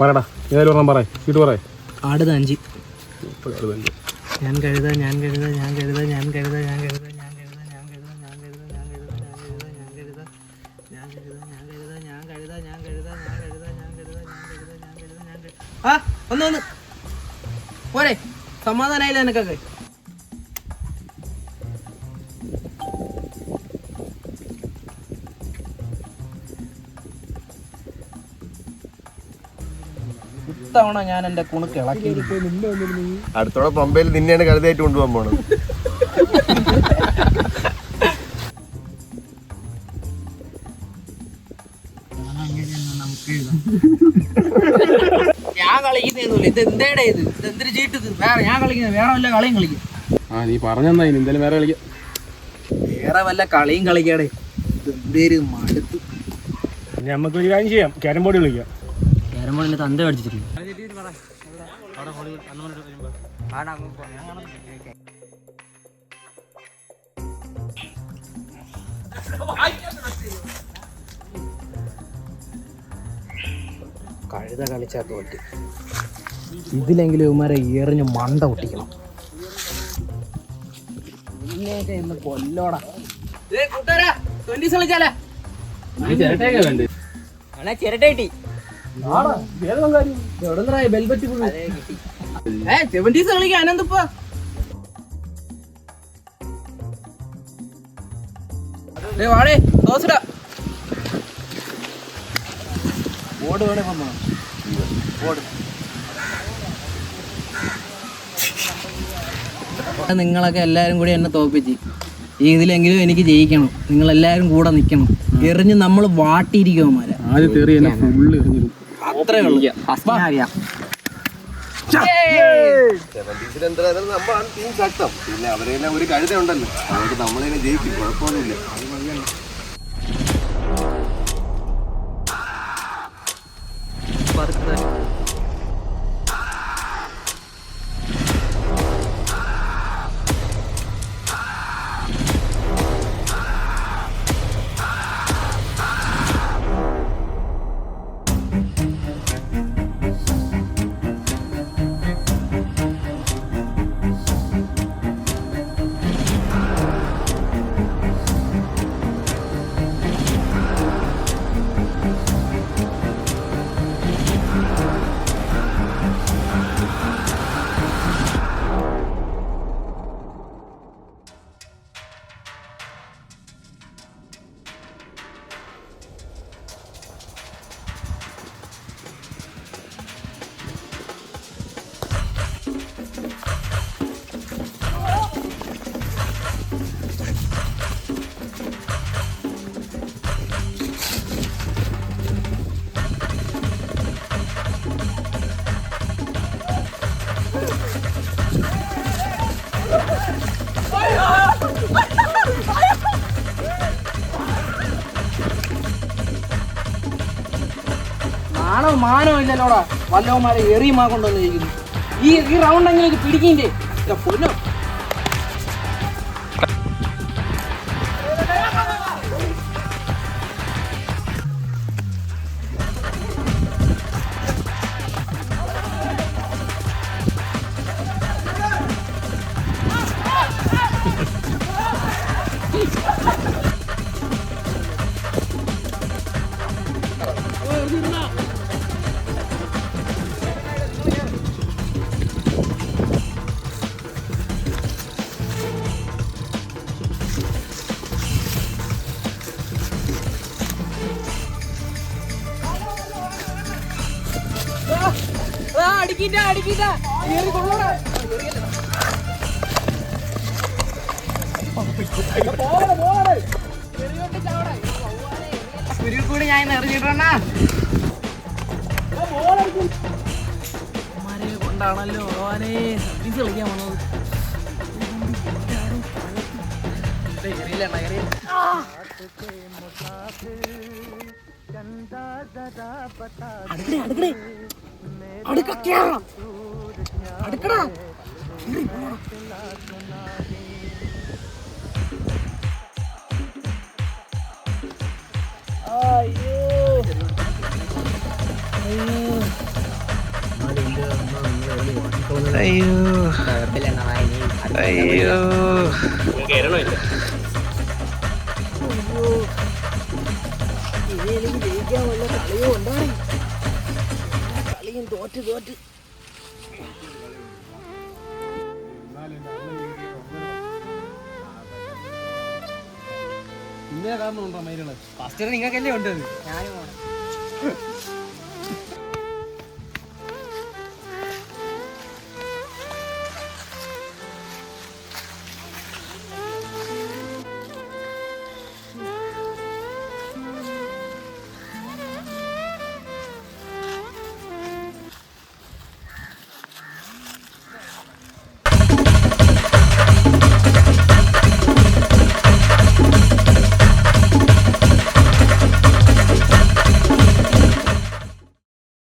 പറയടാ ഏതായാലും ഒരെണ്ണം പറ ഇട്ട് പറ ആടുന്ന അഞ്ച് ഞാൻ കഴുത ഞാൻ കഴുത ഞാൻ കഴുത ഞാൻ കഴുത ഞാൻ കഴുത ഞാൻ കഴുത ഞാൻ കഴുത ഞാൻ കഴുത ഞാൻ കഴുത ഞാൻ കഴുത ഞാൻ കഴുത ഞാൻ കഴുത ഞാൻ കഴുത ഞാൻ കഴുത ഞാൻ കഴുത ഞാൻ കഴുത ഞാൻ കഴുത ഞാൻ കഴുത ഞാൻ കഴുത ആ ഒന്ന് ഒന്ന് പോരെ സമാധാനായില്ല എനിക്കൊക്കെ ഇത്തവണ ഞാൻ എന്റെ കുണുക്ക് ഇളക്കി അടുത്തോടെ പമ്പയിൽ നിന്നെയാണ് കഴുതായിട്ട് കൊണ്ടുപോകാൻ പോണത്. ഞാൻ കളിക്കുന്നതൊന്നുമില്ല ഇത് എന്തേടെ ഇത്? ഇത് എന്തൊരു ചീട്ട് ഇത്? വേറെ ഞാൻ കളിക്കുന്നത് വേറെ വല്ല കളിയും കളിക്കും. ആ നീ പറഞ്ഞെന്നാ ഇനി എന്തായാലും വേറെ കളിക്കാം. വേറെ വല്ല കളിയും കളിക്കാടെ. ഇത് എന്തേര് മടുത്ത്. കാര്യം ചെയ്യാം. ക്യാരം ബോർഡ് കളിക്കാം. ക്യാരം ബോർഡിന്റെ തന്ത അടിച്ചിട്ടില്ല അവിടെ ഹോളിവുഡ് അന്നമനോട് വരുമ്പോൾ കഴുത കളിച്ചാ തോറ്റ്. ഇതിലെങ്കിലും ഇവന്മാരെ എറിഞ്ഞ് മണ്ട കുട്ടിക്കണം ഇന്നേക്ക് ഇന്ന് കൊല്ലോടാ. കൂട്ടുകാരാ ട്വന്റി കളിച്ചാലേ. ചിരട്ടയൊക്കെ കളിക്കാൻ അനന്തപ്പാ വാടേ ഓട് വേണേ വന്നോ? ഓട്. നിങ്ങളൊക്കെ എല്ലാരും കൂടി എന്നെ തോൽപ്പിച്ച് ഇതിലെങ്കിലും എനിക്ക് ജയിക്കണം. നിങ്ങൾ എല്ലാരും കൂടെ നിൽക്കണം. എറിഞ്ഞ് നമ്മൾ വാട്ടിയിരിക്കും ആദ്യം തെറി എന്നെ ഫുള്ള് എറിഞ്ഞിരും അത്രേ ഉള്ളൂ. അറിയാം നമ്മളാണ് ടീം ശക്തം പിന്നെ അവരെല്ലാം ഒരു കഴുത ഉണ്ടല്ലോ അതുകൊണ്ട് നമ്മളതിനെ ജയിക്കും. കുഴപ്പമൊന്നുമില്ല. മാനോ മാനോ ഇല്ലല്ലോടാ വല്ലവന്മാരെ എറിയുമാ കൊണ്ടുവന്നിരിക്കുന്നു ഈ ഈ റൗണ്ട് എങ്ങനെ പിടിക്കിന്റെ പൊന്നോ. അടിക്കിട്ട ഏറി കൊള്ളോടാ. കൂടി ഞാൻ എറിഞ്ഞിട്ടണ്ണ കൊണ്ടാണല്ലോ ഓനെ സർവീസ് കളിക്കാൻ വന്നത്. എറിയില്ല എറിയില്ല അയ്യോ. അയ്യോ. അടുക്കടേ ജയിക്കാൻ വല്ല കളിയോ ഉണ്ടായി കളിയും തോറ്റ് തോറ്റ്. ഇന്നേ കാരണം ഉണ്ടോ മയിലുള്ളത് ഫസ്റ്റ് നിങ്ങൾക്കല്ലേ ഉണ്ട്